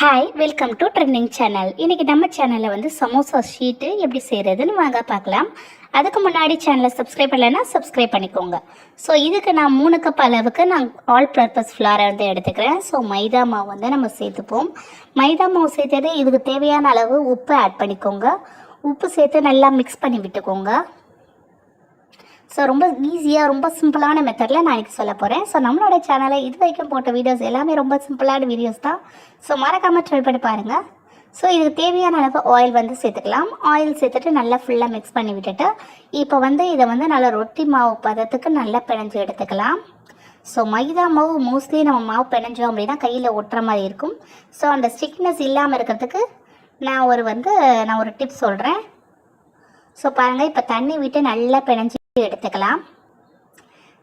Hi welcome to trending channel இன்னைக்கு நம்ம சேனலில் வந்து சமோசா ஷீட்டு எப்படி செய்கிறதுன்னு வாங்க பார்க்கலாம். அதுக்கு முன்னாடி சேனலை சப்ஸ்கிரைப் பண்ணலைன்னா சப்ஸ்கிரைப் பண்ணிக்கோங்க. ஸோ இதுக்கு நான் மூணு கப் அளவுக்கு நான் ஆல் பர்பஸ் ஃப்ளாரை வந்து எடுத்துக்கிறேன். ஸோ மைதா மாவு வந்து நம்ம சேர்த்துப்போம். மைதா மாவு சேர்த்தது இதுக்கு தேவையான அளவு உப்பு ஆட் பண்ணிக்கோங்க. உப்பு சேர்த்து நல்லா மிக்ஸ் பண்ணி விட்டுக்கோங்க. ஸோ ரொம்ப ஈஸியாக ரொம்ப சிம்பிளான மெத்தடில் நான் எனக்கு சொல்ல போகிறேன் ஸோ நம்மளோட சேனலில் இது வரைக்கும் போட்ட வீடியோஸ் எல்லாமே ரொம்ப சிம்பிளான வீடியோஸ் தான். ஸோ மறக்காமல் ட்ரை பண்ணி பாருங்கள் ஸோ இதுக்கு தேவையான அளவு ஆயில் வந்து சேர்த்துக்கலாம். ஆயில் சேர்த்துட்டு நல்லா ஃபுல்லாக மிக்ஸ் பண்ணி விட்டுட்டு இப்போ வந்து இதை வந்து நல்லா ரொட்டி மாவு பதத்துக்கு நல்லா பிணைஞ்சு எடுத்துக்கலாம். ஸோ மைதா மாவு மோஸ்ட்லி நம்ம மாவு பிணைஞ்சோம் அப்படின்னா கையில் ஒட்டுற மாதிரி இருக்கும். ஸோ அந்த ஸ்டிக்னஸ் இல்லாமல் இருக்கிறதுக்கு நான் ஒரு வந்து நான் ஒரு டிப் சொல்கிறேன் ஸோ பாருங்கள் இப்போ தண்ணி விட்டு நல்லா பிணைஞ்சு எடுத்துக்கலாம்.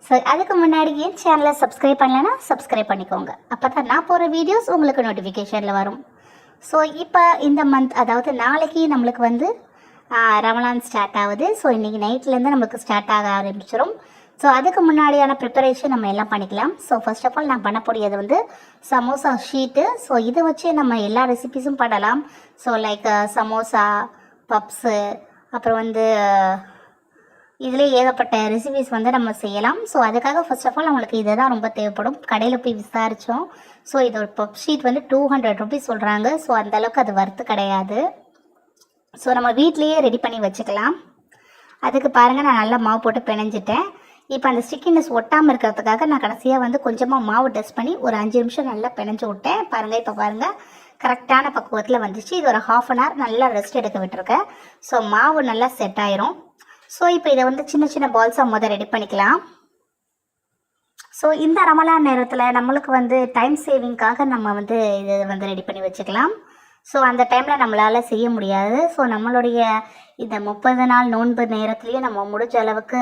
ஸோ அதுக்கு முன்னாடி என் சேனலை சப்ஸ்கிரைப் பண்ணலைன்னா சப்ஸ்கிரைப் பண்ணிக்கோங்க. அப்போ தான் நான் போகிற வீடியோஸ் உங்களுக்கு நோட்டிஃபிகேஷனில் வரும். ஸோ இப்போ இந்த மந்த் அதாவது நாளைக்கு நம்மளுக்கு வந்து ரமலான் ஸ்டார்ட் ஆகுது. ஸோ இன்றைக்கி நைட்லேருந்து நம்மளுக்கு ஸ்டார்ட் ஆக ஆரம்பிச்சிடும் ஸோ அதுக்கு முன்னாடியான ப்ரிப்பரேஷன் நம்ம எல்லாம் பண்ணிக்கலாம். ஸோ ஃபர்ஸ்ட் ஆஃப் ஆல் நான் பண்ணக்கூடியது வந்து சமோசா ஷீட்டு ஸோ இதை வச்சு நம்ம எல்லா ரெசிபிஸும் பண்ணலாம். ஸோ லைக் சமோசா பப்ஸு அப்புறம் வந்து இதிலே ஏகப்பட்ட ரெசிபிஸ் வந்து நம்ம செய்யலாம். ஸோ அதுக்காக ஃபர்ஸ்ட் ஆஃப் ஆல் நம்மளுக்கு இதை தான் ரொம்ப தேவைப்படும். கடையில் போய் விசாரித்தோம் ஸோ இதோட பப் ஷீட் வந்து டூ ஹண்ட்ரட் ருபீஸ் சொல்கிறாங்க ஸோ அந்தளவுக்கு அது வர்த்து கிடையாது. ஸோ நம்ம வீட்லேயே ரெடி பண்ணி வச்சுக்கலாம். அதுக்கு பாருங்கள் நான் நல்லா மாவு போட்டு பிணைஞ்சிட்டேன். இப்போ அந்த ஸ்டிக்கினஸ் ஒட்டாமல் இருக்கிறதுக்காக நான் கடைசியாக வந்து கொஞ்சமாக மாவு டஸ்ட் பண்ணி ஒரு அஞ்சு நிமிஷம் நல்லா பிணைஞ்சு விட்டேன். பாருங்கள் இப்போ பாருங்கள் கரெக்டான பக்குவத்தில் வந்துச்சு. இது ஒரு ஹாஃப் அன் ஹவர் நல்லா ரெஸ்ட் எடுக்க விட்டுருக்கேன். ஸோ மாவு நல்லா செட் ஆயிரும். ஸோ இப்போ இதை வந்து சின்ன சின்ன பால்ஸாக முதல் ரெடி பண்ணிக்கலாம். ஸோ இந்த ரமலான் நேரத்தில் நம்மளுக்கு வந்து டைம் சேவிங்காக நம்ம வந்து இது வந்து ரெடி பண்ணி வச்சுக்கலாம். ஸோ அந்த டைமில் நம்மளால் செய்ய முடியாது. ஸோ நம்மளுடைய இந்த முப்பது நாள் நோன்பு நேரத்துலேயும் நம்ம முடிஞ்ச அளவுக்கு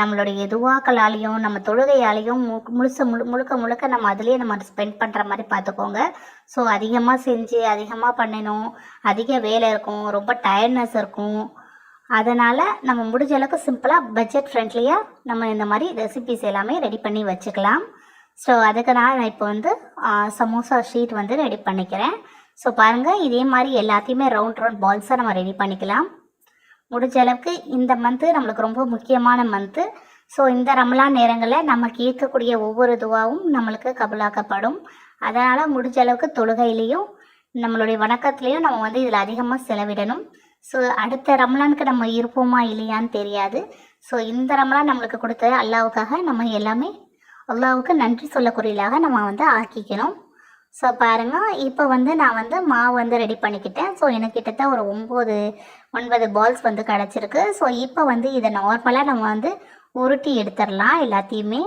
நம்மளுடைய துவாக்களாலையும் நம்ம தொழுகையாலையும் மு முழுச முழு முழுக்க முழுக்க நம்ம அதுலேயே நம்ம ஸ்பெண்ட் பண்ணுற மாதிரி பார்த்துக்கோங்க. ஸோ அதிகமாக செஞ்சு அதிகமாக பண்ணணும் அதிக வேலை இருக்கும் ரொம்ப டயர்ட்னஸ் இருக்கும். அதனால் நம்ம முடிஞ்ச அளவுக்கு சிம்பிளாக பட்ஜெட் ஃப்ரெண்ட்லியாக நம்ம இந்த மாதிரி ரெசிபிஸ் எல்லாமே ரெடி பண்ணி வச்சுக்கலாம். ஸோ அதுக்கு நான் இப்போ வந்து சமோசா ஷீட் வந்து ரெடி பண்ணிக்கிறேன். ஸோ பாருங்கள் இதே மாதிரி எல்லாத்தையுமே ரவுண்ட் ரவுண்ட் பால்ஸாக நம்ம ரெடி பண்ணிக்கலாம். முடிஞ்ச அளவுக்கு இந்த மந்த்து நம்மளுக்கு ரொம்ப முக்கியமான மந்த்து ஸோ இந்த ரமலான் நேரங்களில் நம்ம கேட்கக்கூடிய ஒவ்வொரு துவாவும் நம்மளுக்கு கபலாக்கப்படும். அதனால் முடிஞ்ச அளவுக்கு தொழுகையிலையும் நம்மளுடைய வணக்கத்துலேயும் நம்ம வந்து இதில் அதிகமாக செலவிடணும். ஸோ அடுத்த ரம்லானுக்கு நம்ம இருப்போமா இல்லையான்னு தெரியாது. ஸோ இந்த ரம்லான் நம்மளுக்கு கொடுத்த அல்லாவுக்காக நம்ம எல்லாமே அல்லாவுக்கு நன்றி சொல்லக்கூடியலாக நம்ம வந்து ஆக்கிக்கணும் ஸோ பாருங்கள் இப்போ வந்து நான் வந்து மாவு வந்து ரெடி பண்ணிக்கிட்டேன். ஸோ எனக்கு கிட்டத்தட்ட ஒரு ஒம்பது ஒன்பது பால்ஸ் வந்து கிடச்சிருக்கு. ஸோ இப்போ வந்து இதை நார்மலாக நம்ம வந்து உருட்டி எடுத்துடலாம் எல்லாத்தையுமே.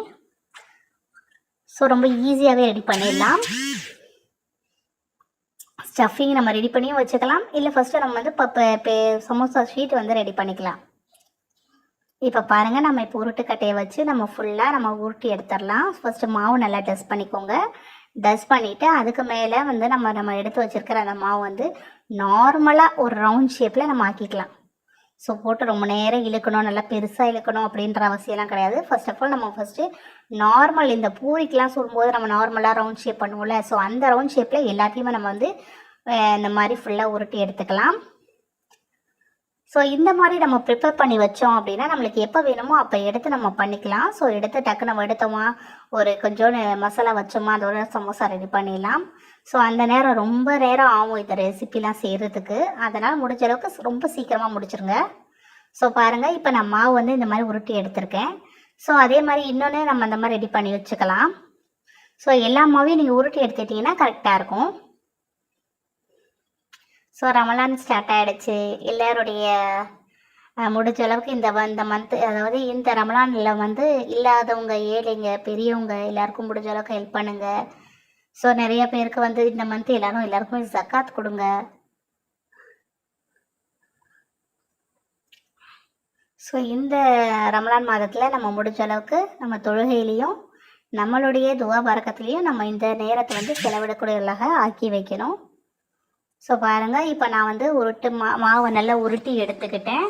ஸோ ரொம்ப ஈஸியாகவே ரெடி பண்ணிடலாம். ஸ்டஃபிங் நம்ம ரெடி பண்ணியும் வச்சுக்கலாம். இல்லை ஃபஸ்ட்டு நம்ம வந்து இப்போ இப்போ சமோசா ஷீட் வந்து ரெடி பண்ணிக்கலாம். இப்போ பாருங்கள் நம்ம இப்போ உருட்டுக்கட்டையை வச்சு நம்ம ஃபுல்லாக நம்ம உருட்டி எடுத்துடலாம். ஃபஸ்ட்டு மாவு நல்லா டஸ்ட் பண்ணிக்கோங்க. டஸ்ட் பண்ணிவிட்டு அதுக்கு மேலே வந்து நம்ம நம்ம எடுத்து வச்சுருக்கிற அந்த மாவு வந்து நார்மலாக ஒரு ரவுண்ட் ஷேப்பில் நம்ம ஆக்கிக்கலாம். ஸோ போட்டு ரொம்ப நேரம் இழுக்கணும் நல்லா பெருசாக இழுக்கணும் அப்படின்ற அவசியம்லாம் கிடையாது. ஃபர்ஸ்ட் ஆஃப் ஆல் நம்ம ஃபஸ்ட்டு நார்மல் இந்த பூரிக்கெலாம் சுடும்போது நம்ம நார்மலாக ரவுண்ட் ஷேப் பண்ணுவோம்ல. ஸோ அந்த ரவுண்ட் ஷேப்பில் எல்லாத்தையுமே நம்ம வந்து இந்த மாதிரி ஃபுல்லாக உருட்டி எடுத்துக்கலாம். ஸோ இந்த மாதிரி நம்ம ப்ரிப்பேர் பண்ணி வச்சோம் அப்படின்னா நம்மளுக்கு எப்போ வேணுமோ அப்போ எடுத்து நம்ம பண்ணிக்கலாம். ஸோ எடுத்து டக்கு நம்ம எடுத்தோமா ஒரு கொஞ்சோண்டு மசாலா வச்சோமா அதோட சமோசா ரெடி பண்ணிடலாம். ஸோ அந்த நேரம் ரொம்ப நேரம் ஆகும் இந்த ரெசிபிலாம் செய்கிறதுக்கு அதனால் முடிஞ்ச அளவுக்கு ரொம்ப சீக்கிரமாக முடிச்சிருங்க. ஸோ பாருங்கள் இப்போ நான் மாவு வந்து இந்த மாதிரி உருட்டி எடுத்திருக்கேன். ஸோ அதே மாதிரி இன்னொன்று நம்ம அந்த மாதிரி ரெடி பண்ணி வச்சுக்கலாம். ஸோ எல்லா மாவையும் நீங்கள் உருட்டி எடுத்துட்டிங்கன்னா கரெக்டாக இருக்கும். ஸோ ரமலான் ஸ்டார்ட் ஆகிடுச்சு எல்லாருடைய முடிஞ்ச அளவுக்கு இந்த வ- இந்த மந்த் அதாவது இந்த ரமலானில் வந்து இல்லாதவங்க ஏழைங்க பெரியவங்க எல்லாருக்கும் முடிஞ்ச அளவுக்கு ஹெல்ப் பண்ணுங்க. ஸோ நிறைய பேருக்கு வந்து இந்த மந்த் எல்லாரும் எல்லாருக்கும் ஜக்காத் கொடுங்க. ஸோ இந்த ரமலான் மாதத்தில் நம்ம முடிஞ்ச அளவுக்கு நம்ம தொழுகையிலையும் நம்மளுடைய துவா பறக்கத்துலேயும் நம்ம இந்த நேரத்தை வந்து செலவிடக்கூடியவர்களாக ஆக்கி வைக்கணும். ஸோ பாருங்கள் இப்போ நான் வந்து உருட்டு மா மாவை நல்லா உருட்டி எடுத்துக்கிட்டேன்.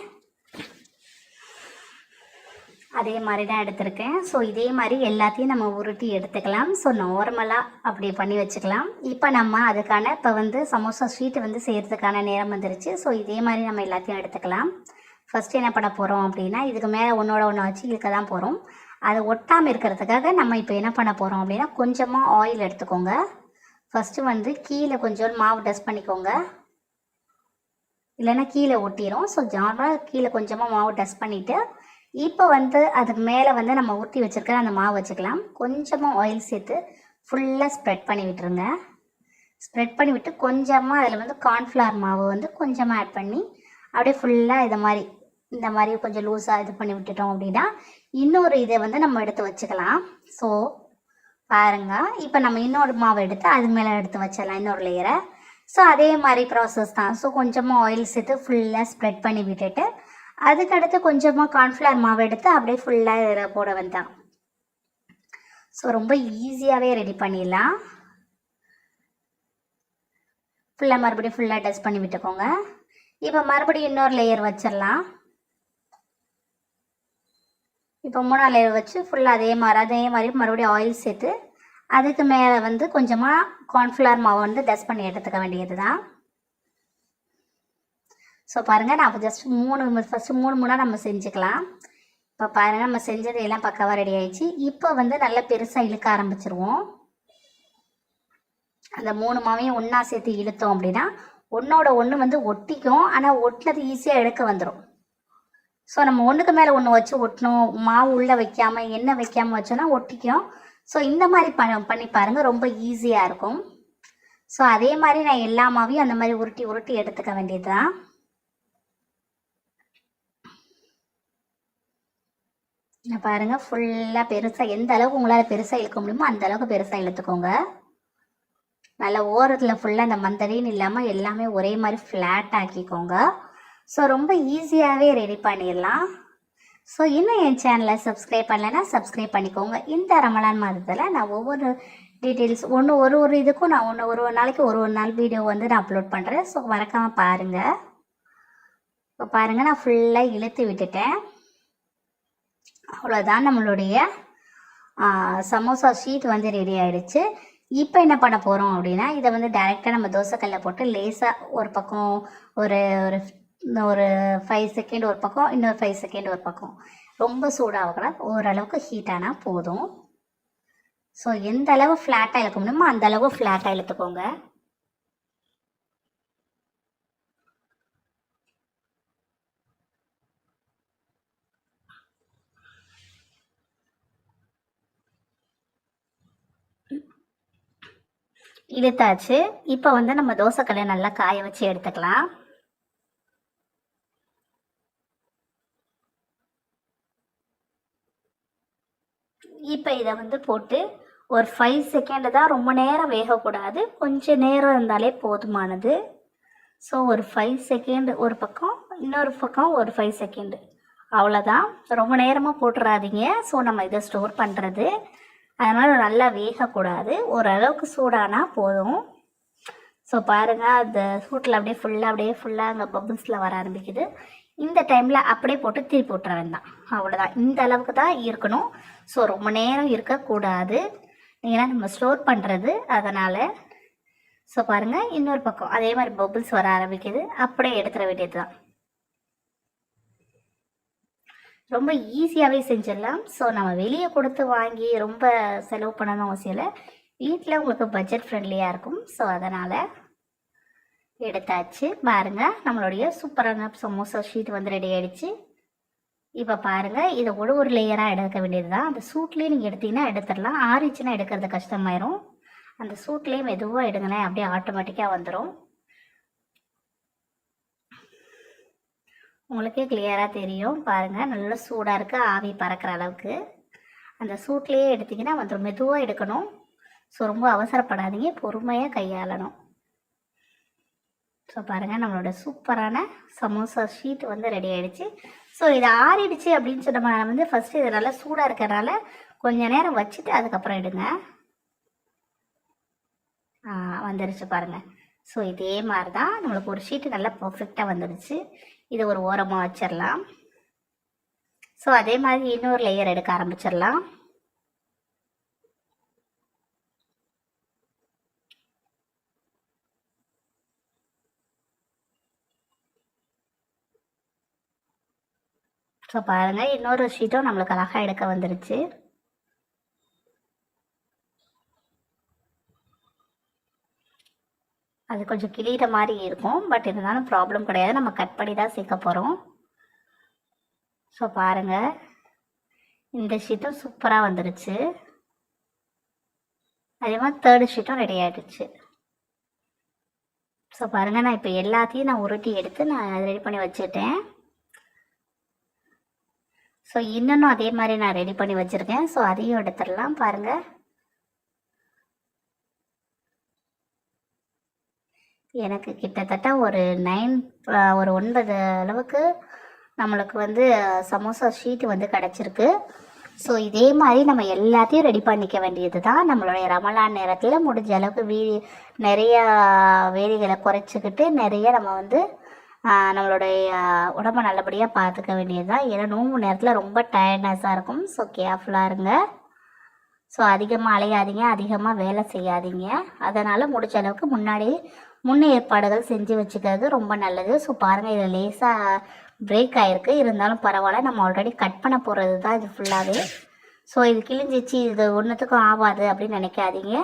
அதே மாதிரி தான் எடுத்திருக்கேன். ஸோ இதே மாதிரி எல்லாத்தையும் நம்ம உருட்டி எடுத்துக்கலாம். ஸோ நார்மலாக அப்படி பண்ணி வச்சுக்கலாம். இப்போ நம்ம அதுக்கான இப்போ வந்து சமோசா ஸ்வீட் வந்து செய்கிறதுக்கான நேரம் வந்துருச்சு. ஸோ இதே மாதிரி நம்ம எல்லாத்தையும் எடுத்துக்கலாம். ஃபஸ்ட்டு என்ன பண்ண போகிறோம் அப்படின்னா இதுக்கு மேலே ஒன்றோட ஒன்று வச்சு இழுக்க தான் போகிறோம் அது ஒட்டாமல் இருக்கிறதுக்காக நம்ம இப்போ என்ன பண்ண போகிறோம் அப்படின்னா கொஞ்சமாக ஆயில் எடுத்துக்கோங்க. ஃபஸ்ட்டு வந்து கீழே கொஞ்சோண்டு மாவு டஸ்ட் பண்ணிக்கோங்க. இல்லைன்னா கீழே ஒட்டிடும் ஸோ நார்மலாக கீழே கொஞ்சமாக மாவு டஸ்ட் பண்ணிவிட்டு இப்போ வந்து அதுக்கு மேலே வந்து நம்ம ஊற்றி வச்சுருக்க அந்த மாவு வச்சுக்கலாம். கொஞ்சமாக ஆயில் சேர்த்து ஃபுல்லாக ஸ்ப்ரெட் பண்ணி விட்டுருங்க. ஸ்ப்ரெட் பண்ணி விட்டு கொஞ்சமாக அதில் வந்து கார்ன்ஃப்ளவர் மாவு வந்து கொஞ்சமாக ஆட் பண்ணி அப்படியே ஃபுல்லாக இதை மாதிரி இந்த மாதிரி கொஞ்சம் லூஸாக இது பண்ணி விட்டுட்டோம் அப்படின்னா இன்னொரு இதை வந்து நம்ம எடுத்து வச்சுக்கலாம். ஸோ பாருங்க. இப்போ நம்ம இன்னொரு மாவு எடுத்து அது மேலே எடுத்து வச்சிடலாம் இன்னொரு லேயரை ஸோ அதே மாதிரி ப்ராசஸ் தான். ஸோ கொஞ்சமாக ஆயில் சேர்த்து ஃபுல்லாக ஸ்ப்ரெட் பண்ணி விட்டுட்டு அதுக்கடுத்து கொஞ்சமாக கார்ன்ஃப்ளவர் மாவு எடுத்து அப்படியே ஃபுல்லாக இதில் போட வந்தான் ஸோ ரொம்ப ஈஸியாகவே ரெடி பண்ணிடலாம். ஃபுல்லாக மறுபடியும் ஃபுல்லாக டஸ்ட் பண்ணி விட்டுக்கோங்க. இப்போ மறுபடியும் இன்னொரு லேயர் வச்சிடலாம். இப்போ மூணாவது லேயர் வச்சு ஃபுல்லாக அதே மாதிரி அதே மாதிரி மறுபடியும் ஆயில் சேர்த்து அதுக்கு மேலே வந்து கொஞ்சமாக கார்ன்ஃப்ளவர் மாவை வந்து டஸ்ட் பண்ணி எடுத்துக்க வேண்டியது தான் ஸோ பாருங்கள் நான் இப்போ ஜஸ்ட் மூணு ஃபஸ்ட்டு மூணு மூணாக நம்ம செஞ்சுக்கலாம். இப்போ பாருங்கள் நம்ம செஞ்சது எல்லாம் பக்காவாக ரெடி ஆயிடுச்சு. இப்போ வந்து நல்லா பெருசாக இழுக்க ஆரம்பிச்சிருவோம். அந்த மூணு மாவையும் ஒன்றா சேர்த்து இழுத்தோம் அப்படின்னா ஒன்றோட ஒன்று வந்து ஒட்டிக்கும். ஆனால் ஒட்டினது ஈஸியாக எடுக்க வந்துடும் ஸோ நம்ம ஒன்றுக்கு மேலே ஒன்று வச்சு ஒட்டணும். மாவு உள்ளே வைக்காமல் எண்ணெய் வைக்காமல் வச்சோன்னா ஒட்டிக்கும். ஸோ இந்த மாதிரி பண்ண பண்ணி பாருங்கள் ரொம்ப ஈஸியாக இருக்கும். ஸோ அதே மாதிரி நான் எல்லா மாவையும் அந்த மாதிரி உருட்டி உருட்டி எடுத்துக்க வேண்டியது தான் பாருங்க. ஃபுல்லாக பெருசாக எந்த அளவுக்கு உங்களால் பெருசாக இழுக்க முடியுமோ அந்த அளவுக்கு பெருசாக இழுத்துக்கோங்க. நல்ல ஓரத்தில் ஃபுல்லாக இந்த மந்தடின்னு இல்லாமல் எல்லாமே ஒரே மாதிரி ஃப்ளாட் ஆக்கிக்கோங்க. ஸோ ரொம்ப ஈஸியாகவே ரெடி பண்ணிடலாம். ஸோ இன்னும் என் சேனலை சப்ஸ்கிரைப் பண்ணலைன்னா சப்ஸ்கிரைப் பண்ணிக்கோங்க. இந்த ரமலான் மாதத்தில் நான் ஒவ்வொரு டீட்டெயில்ஸ் ஒன்று ஒரு ஒரு இதுக்கும் நான் ஒன்று ஒரு ஒரு நாளைக்கு ஒரு ஒரு நாள் வீடியோ வந்து நான் அப்லோட் பண்ணுறேன் ஸோ மறக்காமல் பாருங்கள் இப்போ பாருங்கள் நான் ஃபுல்லாக இழுத்து விட்டுட்டேன். அவ்வளோதான் நம்மளுடைய சமோசா ஷீட் வந்து ரெடி ஆகிடுச்சு இப்போ என்ன பண்ண போகிறோம் அப்படின்னா இதை வந்து டைரெக்டாக நம்ம தோசைக்கல்ல போட்டு லேசாக ஒரு பக்கம் ஒரு ஒரு ஒரு ஃபைவ் செகண்ட் ஒரு பக்கம் இன்னொரு ஃபைவ் செகண்ட் ஒரு பக்கம். ரொம்ப சூடாகக்கூடாது ஓரளவுக்கு ஹீட் ஆனால் போதும். ஸோ எந்த அளவு ஃப்ளாட்டாக இழுக்க முடியுமோ அந்த அளவு ஃப்ளாட்டாக இழுத்துக்கோங்க. இழுத்தாச்சு. இப்போ வந்து நம்ம தோசைக்கல்லை நல்லா காய வச்சு எடுத்துக்கலாம். இப்போ இதை வந்து போட்டு ஒரு ஃபைவ் செகண்டு தான் ரொம்ப நேரம் வேகக்கூடாது. கொஞ்சம் நேரம் இருந்தாலே போதுமானது. ஸோ ஒரு ஃபைவ் செகண்டு ஒரு பக்கம் இன்னொரு பக்கம் ஒரு ஃபைவ் செகண்டு அவ்வளோதான் ரொம்ப நேரமாக போட்டுறாதீங்க. ஸோ நம்ம இதை ஸ்டோர் பண்ணுறது அதனால் நல்லா வேகக்கூடாது. ஓரளவுக்கு சூடானா போதும். ஸோ பாருங்கள் அந்த சூட்டில் அப்படியே ஃபுல்லாக அப்படியே ஃபுல்லாக அங்கே பபுள்ஸில் வர ஆரம்பிக்குது. இந்த டைமில் அப்படியே போட்டு திருப்பி விட்டுற வேண்டாம் அவ்வளோதான் இந்த அளவுக்கு தான் இருக்கணும். ஸோ ரொம்ப நேரம் இருக்கக்கூடாது. ஏன்னா நம்ம ஸ்டோர் பண்ணுறது அதனால் ஸோ பாருங்கள் இன்னொரு பக்கம். அதே மாதிரி பபுள்ஸ் வர ஆரம்பிக்குது. அப்படியே எடுத்துட வேண்டியது தான். ரொம்ப ஈஸியாகவே செஞ்சிடலாம். ஸோ நம்ம வெளியே கொடுத்து வாங்கி ரொம்ப செலவு பண்ணணும் அவசியம் இல்லை. வீட்டில் உங்களுக்கு பட்ஜெட் ஃப்ரெண்ட்லியாக இருக்கும். ஸோ அதனால் எடுத்தாச்சு. பாருங்கள் நம்மளுடைய சூப்பரான சமோசா ஷீட் வந்து ரெடி ஆகிடுச்சு இப்போ பாருங்கள் இதை கூட ஒரு லேயராக எடுக்க வேண்டியது தான் அந்த சூட்லேயே நீங்கள் எடுத்தீங்கன்னா எடுத்துடலாம். ஆறிச்சுன்னா எடுக்கிறது கஷ்டமாயிரும். அந்த சூட்லேயே மெதுவாக எடுங்களேன். அப்படியே ஆட்டோமேட்டிக்காக வந்துடும் உங்களுக்கே கிளியராக தெரியும். பாருங்கள் நல்லா சூடாக இருக்குது ஆவி பறக்கிற அளவுக்கு. அந்த சூட்லேயே எடுத்தீங்கன்னா வந்துடும் மெதுவாக எடுக்கணும். ஸோ ரொம்ப அவசரப்படாதீங்க. பொறுமையாக கையாளணும். ஸோ பாருங்கள் நம்மளோட சூப்பரான சமோசா ஷீட் வந்து ரெடி ஆகிடுச்சு ஸோ இது ஆறிடுச்சு அப்படின்னு சொன்ன நம்ம வந்து ஃபஸ்ட்டு இது நல்லா சூடாக இருக்கிறனால கொஞ்சம் நேரம் வச்சுட்டு அதுக்கப்புறம் எடுங்க. வந்துருச்சு பாருங்கள் ஸோ இதே மாதிரி தான் நம்மளுக்கு ஒரு ஷீட்டு நல்லா பர்ஃபெக்டாக வந்துடுச்சு இதை ஒரு ஓரமாக வச்சிடலாம். ஸோ அதே மாதிரி இன்னொரு லேயர் எடுக்க ஆரம்பிச்சிடலாம். ஸோ பாருங்கள் இன்னொரு ஷீட்டும் நம்மளுக்கு அழகாக எடுக்க வந்துருச்சு. அது கொஞ்சம் கிளியிற மாதிரி இருக்கும் பட் இருந்தாலும் ப்ராப்ளம் கிடையாது. நம்ம கட் பண்ணி தான் சேர்க்க போகிறோம் ஸோ பாருங்கள் இந்த ஷீட்டும் சூப்பராக வந்துருச்சு. அதே மாதிரி தேர்டு ஷீட்டும் ரெடி ஆகிடுச்சு ஸோ பாருங்கள் நான் இப்போ எல்லாத்தையும் நான் உருட்டி எடுத்து நான் ரெடி பண்ணி வச்சுட்டேன். ஸோ இன்னும் அதே மாதிரி நான் ரெடி பண்ணி வச்சுருக்கேன். ஸோ அதையும் எடுத்துடலாம் பாருங்கள் எனக்கு கிட்டத்தட்ட ஒரு நைன் ஒரு ஒன்பது அளவுக்கு நம்மளுக்கு வந்து சமோசா ஷீட் வந்து கிடச்சிருக்கு. ஸோ இதே மாதிரி நம்ம எல்லாத்தையும் ரெடி பண்ணிக்க வேண்டியது தான் நம்மளுடைய ரமலான் நேரத்தில் முடிஞ்ச அளவுக்கு வீ நிறைய வேலைகளை குறைச்சிக்கிட்டு நிறைய நம்ம வந்து நம்மளுடைய உடம்ப நல்லபடியாக பார்த்துக்க வேண்டியது தான் ஏன்னா நோம்பு நேரத்தில் ரொம்ப டயர்ட்னஸாக இருக்கும். ஸோ கேர்ஃபுல்லாக இருங்க. ஸோ அதிகமாக அலையாதீங்க. அதிகமாக வேலை செய்யாதீங்க. அதனால் முடிஞ்ச அளவுக்கு முன்னாடி முன்னேற்பாடுகள் செஞ்சு வச்சுக்கிறது ரொம்ப நல்லது. ஸோ பாருங்கள் இதில் லேசாக பிரேக் ஆகிருக்கு இருந்தாலும் பரவாயில்ல. நம்ம ஆல்ரெடி கட் பண்ண போகிறது தான் இது ஃபுல்லாகவே ஸோ இது கிழிஞ்சிச்சு. இது ஒன்றுத்துக்கும் ஆகாது அப்படின்னு நினைக்காதீங்க.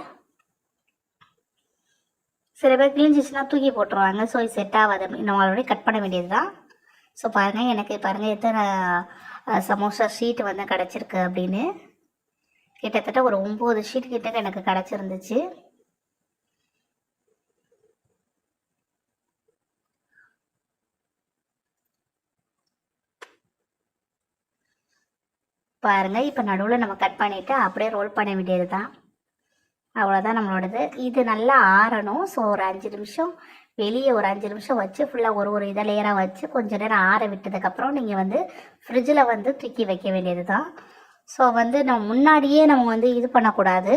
சில பேர் கிழிஞ்சிச்சுன்னா தூக்கி போட்டுருவாங்க. ஸோ இது செட் ஆகாது. நம்ம ஆல்ரெடி கட் பண்ண வேண்டியது தான் ஸோ பாருங்கள் எனக்கு பாருங்கள் எத்தனை சமோசா ஷீட் வந்து கிடச்சிருக்கு அப்படின்னு. கிட்டத்தட்ட ஒரு ஒம்பது ஷீட் கிட்ட எனக்கு கிடச்சிருந்துச்சு. பாருங்கள் இப்போ நடுவில் நம்ம கட் பண்ணிவிட்டு அப்படியே ரோல் பண்ண வேண்டியது தான் அவ்வளோதான் நம்மளோடது. இது நல்லா ஆறணும். ஸோ ஒரு அஞ்சு நிமிஷம் வெளியே ஒரு அஞ்சு நிமிஷம் வச்சு ஃபுல்லாக ஒரு ஒரு இதை லேயராக வச்சு கொஞ்சம் நேரம் ஆற விட்டதுக்கப்புறம் நீங்கள் வந்து ஃப்ரிட்ஜில் வந்து தூக்கி வைக்க வேண்டியது தான் ஸோ வந்து நம்ம முன்னாடியே நம்ம வந்து இது பண்ணக்கூடாது.